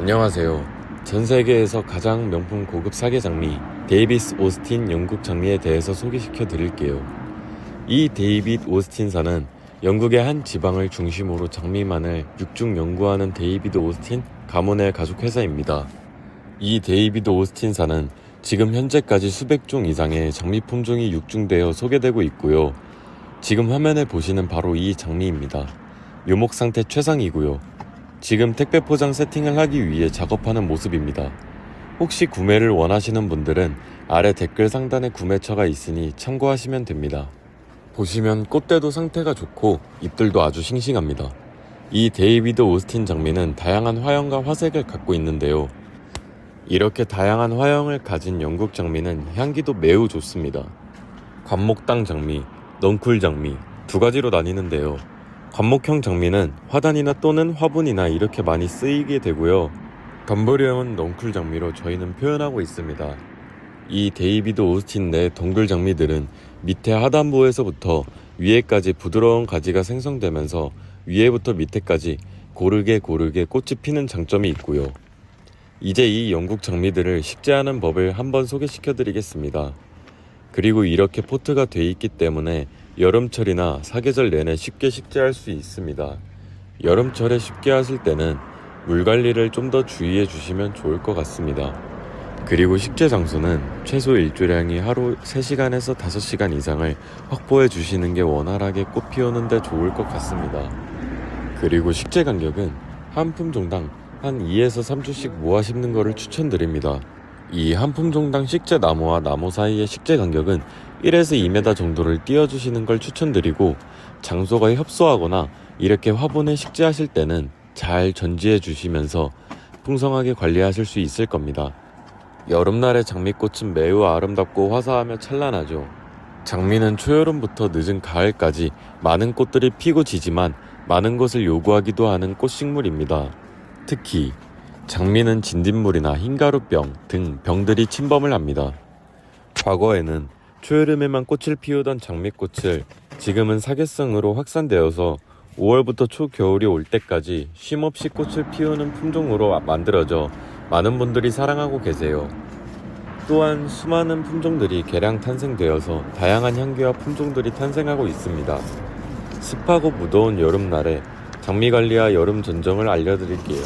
안녕하세요. 전 세계에서 가장 명품 고급 사계 장미 데이비스 오스틴 영국 장미에 대해서 소개시켜 드릴게요. 이 데이빗 오스틴사는 영국의 한 지방을 중심으로 장미만을 육중 연구하는 데이비드 오스틴 가문의 가족 회사입니다. 이 데이비드 오스틴사는 지금 현재까지 수백 종 이상의 장미 품종이 육중되어 소개되고 있고요. 지금 화면에 보시는 바로 이 장미입니다. 묘목 상태 최상이고요. 지금 택배 포장 세팅을 하기 위해 작업하는 모습입니다. 혹시 구매를 원하시는 분들은 아래 댓글 상단에 구매처가 있으니 참고하시면 됩니다. 보시면 꽃대도 상태가 좋고 잎들도 아주 싱싱합니다. 이 데이비드 오스틴 장미는 다양한 화형과 화색을 갖고 있는데요. 이렇게 다양한 화형을 가진 영국 장미는 향기도 매우 좋습니다. 관목당 장미, 넝쿨 장미 두 가지로 나뉘는데요. 관목형 장미는 화단이나 또는 화분이나 이렇게 많이 쓰이게 되고요. 덤버리형은 넝쿨 장미로 저희는 표현하고 있습니다. 이 데이비드 오스틴 내 덩굴 장미들은 밑에 하단부에서부터 위에까지 부드러운 가지가 생성되면서 위에부터 밑에까지 고르게 고르게 꽃이 피는 장점이 있고요. 이제 이 영국 장미들을 식재하는 법을 한번 소개시켜 드리겠습니다. 그리고 이렇게 포트가 돼 있기 때문에 여름철이나 사계절 내내 쉽게 식재할 수 있습니다. 여름철에 쉽게 하실 때는 물 관리를 좀 더 주의해 주시면 좋을 것 같습니다. 그리고 식재 장소는 최소 일조량이 하루 3시간에서 5시간 이상을 확보해 주시는 게 원활하게 꽃 피우는데 좋을 것 같습니다. 그리고 식재 간격은 한 품종당 한 2에서 3주씩 모아 심는 것을 추천드립니다. 이 한 품종당 식재 나무와 나무 사이의 식재 간격은 1에서 2m 정도를 띄워주시는 걸 추천드리고 장소가 협소하거나 이렇게 화분에 식재하실 때는 잘 전지해 주시면서 풍성하게 관리하실 수 있을 겁니다. 여름날의 장미꽃은 매우 아름답고 화사하며 찬란하죠. 장미는 초여름부터 늦은 가을까지 많은 꽃들이 피고 지지만 많은 것을 요구하기도 하는 꽃식물입니다. 특히 장미는 진딧물이나 흰가루병 등 병들이 침범을 합니다. 과거에는 초여름에만 꽃을 피우던 장미꽃을 지금은 사계성으로 확산되어서 5월부터 초겨울이 올 때까지 쉼없이 꽃을 피우는 품종으로 만들어져 많은 분들이 사랑하고 계세요. 또한 수많은 품종들이 개량 탄생되어서 다양한 향기와 품종들이 탄생하고 있습니다. 습하고 무더운 여름날에 장미 관리와 여름 전정을 알려드릴게요.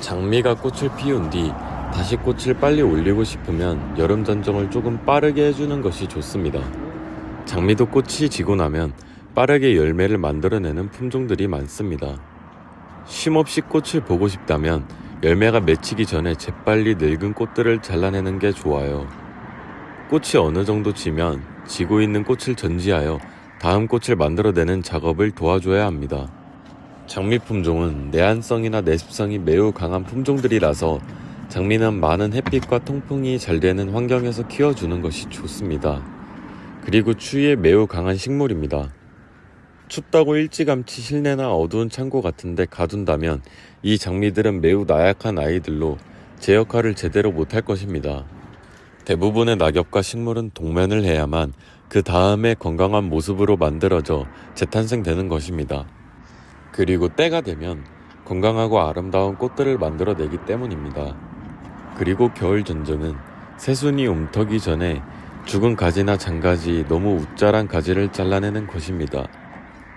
장미가 꽃을 피운 뒤 다시 꽃을 빨리 올리고 싶으면 여름 전정을 조금 빠르게 해주는 것이 좋습니다. 장미도 꽃이 지고 나면 빠르게 열매를 만들어내는 품종들이 많습니다. 쉼없이 꽃을 보고 싶다면 열매가 맺히기 전에 재빨리 늙은 꽃들을 잘라내는 게 좋아요. 꽃이 어느 정도 지면 지고 있는 꽃을 전지하여 다음 꽃을 만들어내는 작업을 도와줘야 합니다. 장미 품종은 내한성이나 내습성이 매우 강한 품종들이라서 장미는 많은 햇빛과 통풍이 잘 되는 환경에서 키워주는 것이 좋습니다. 그리고 추위에 매우 강한 식물입니다. 춥다고 일찌감치 실내나 어두운 창고 같은데 가둔다면 이 장미들은 매우 나약한 아이들로 제 역할을 제대로 못할 것입니다. 대부분의 낙엽과 식물은 동면을 해야만 그 다음에 건강한 모습으로 만들어져 재탄생되는 것입니다. 그리고 때가 되면 건강하고 아름다운 꽃들을 만들어내기 때문입니다. 그리고 겨울 전정은 새순이 움터기 전에 죽은 가지나 장가지 너무 웃자란 가지를 잘라내는 것입니다.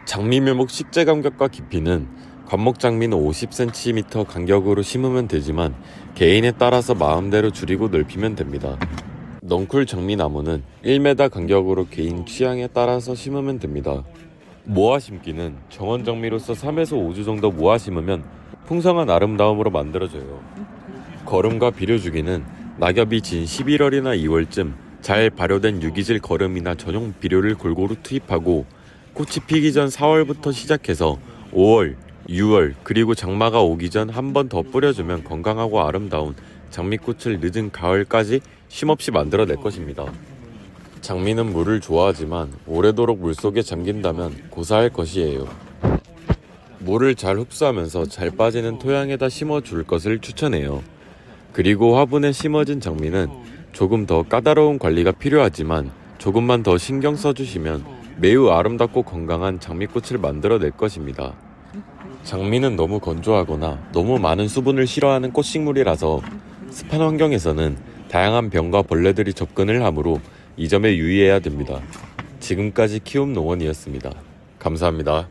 장미 묘목 식재 간격과 깊이는 관목 장미는 50cm 간격으로 심으면 되지만 개인에 따라서 마음대로 줄이고 넓히면 됩니다. 넝쿨 장미나무는 1m 간격으로 개인 취향에 따라서 심으면 됩니다. 모아 심기는 정원 장미로서 3에서 5주 정도 모아 심으면 풍성한 아름다움으로 만들어져요. 거름과 비료 주기는 낙엽이 진 11월이나 2월쯤 잘 발효된 유기질 거름이나 전용 비료를 골고루 투입하고 꽃이 피기 전 4월부터 시작해서 5월, 6월 그리고 장마가 오기 전 한 번 더 뿌려주면 건강하고 아름다운 장미꽃을 늦은 가을까지 쉼없이 만들어낼 것입니다. 장미는 물을 좋아하지만 오래도록 물속에 잠긴다면 고사할 것이에요. 물을 잘 흡수하면서 잘 빠지는 토양에다 심어줄 것을 추천해요. 그리고 화분에 심어진 장미는 조금 더 까다로운 관리가 필요하지만 조금만 더 신경 써주시면 매우 아름답고 건강한 장미꽃을 만들어낼 것입니다. 장미는 너무 건조하거나 너무 많은 수분을 싫어하는 꽃식물이라서 습한 환경에서는 다양한 병과 벌레들이 접근을 하므로 이 점에 유의해야 됩니다. 지금까지 키움 농원이었습니다. 감사합니다.